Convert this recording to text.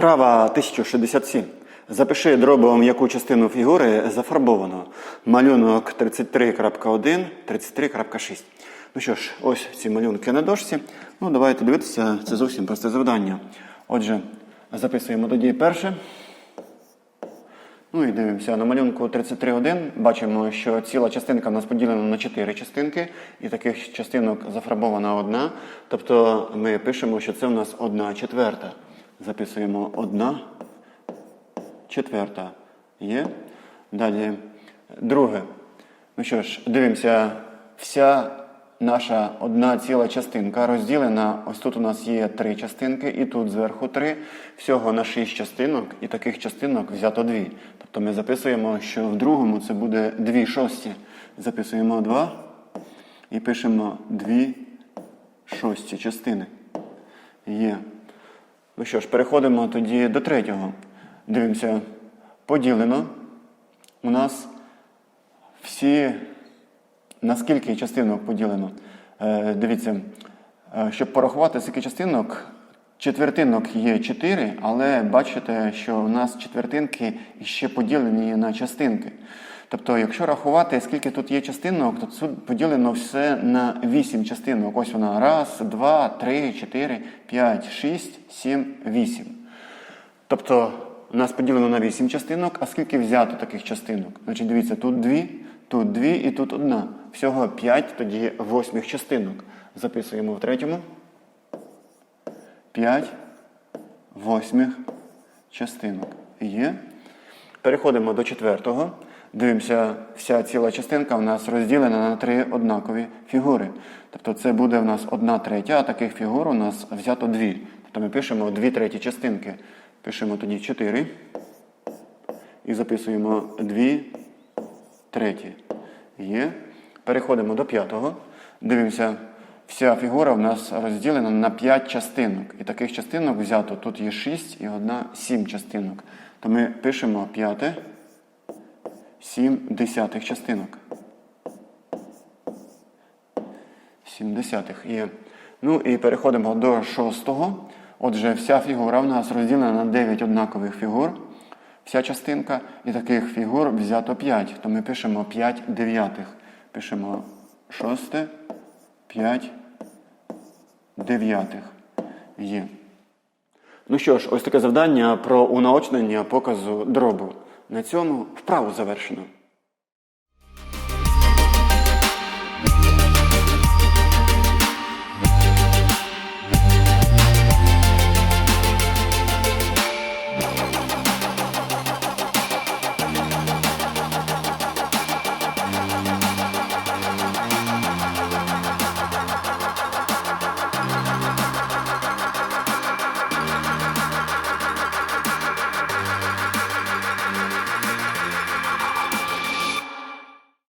Вправа 1067. Запиши дробом, яку частину фігури зафарбовано. Малюнок 33.1, 33.6. Ну що ж, ось ці малюнки на дошці. Ну, давайте дивитися, це зовсім просте завдання. Отже, записуємо тоді перше. Ну і дивимося на малюнку 33.1. Бачимо, що ціла частинка в нас поділена на 4 частинки, і таких частинок зафарбована одна. Тобто ми пишемо, що це в нас одна четверта. Записуємо одна четверта. Є. Далі друге. Ну що ж, дивимося, вся наша одна ціла частинка розділена. Ось тут у нас є три частинки, і тут зверху три. Всього на шість частинок, і таких частинок взято дві. Тобто ми записуємо, що в другому це буде дві шості. Записуємо два і пишемо дві шості частини. Є. Ну що ж, переходимо тоді до третього. Дивимося, поділено. У нас всі на скільки частинок поділено? Е, дивіться, е, щоб порахувати скільки частинок, четвертинок є 4, але бачите, що у нас четвертинки ще поділені на частинки. Тобто, якщо рахувати, скільки тут є частинок, то тут поділено все на 8 частинок. Ось вона. Раз, два, три, чотири, п'ять, шість, сім, вісім. Тобто у нас поділено на 8 частинок, а скільки взято таких частинок? Значить, дивіться, тут 2, тут 2 і тут одна. Всього 5, тоді 8 частинок. Записуємо в третьому. 5 восьмих частинок. Є. Переходимо до четвертого. Дивимося, вся ціла частинка в нас розділена на три однакові фігури. Тобто це буде в нас одна третя, а таких фігур у нас взято дві. Тобто ми пишемо дві треті частинки. Пишемо тоді 4 і записуємо 2 треті. Є. Переходимо до п'ятого. Дивимося, вся фігура в нас розділена на 5 частинок. І таких частинок взято. Тут є 6 і одна 7 частинок. То ми пишемо п'яте, 7 десятих частинок. 7 десятих є. Ну і переходимо до шостого. Отже, вся фігура в нас розділена на 9 однакових фігур. Вся частинка. І таких фігур взято 5. То ми пишемо 5 дев'ятих. Пишемо шосте, 5 дев'ятих. Є. Ну що ж, ось таке завдання про унаочнення показу дробу. На цьому вправу завершено.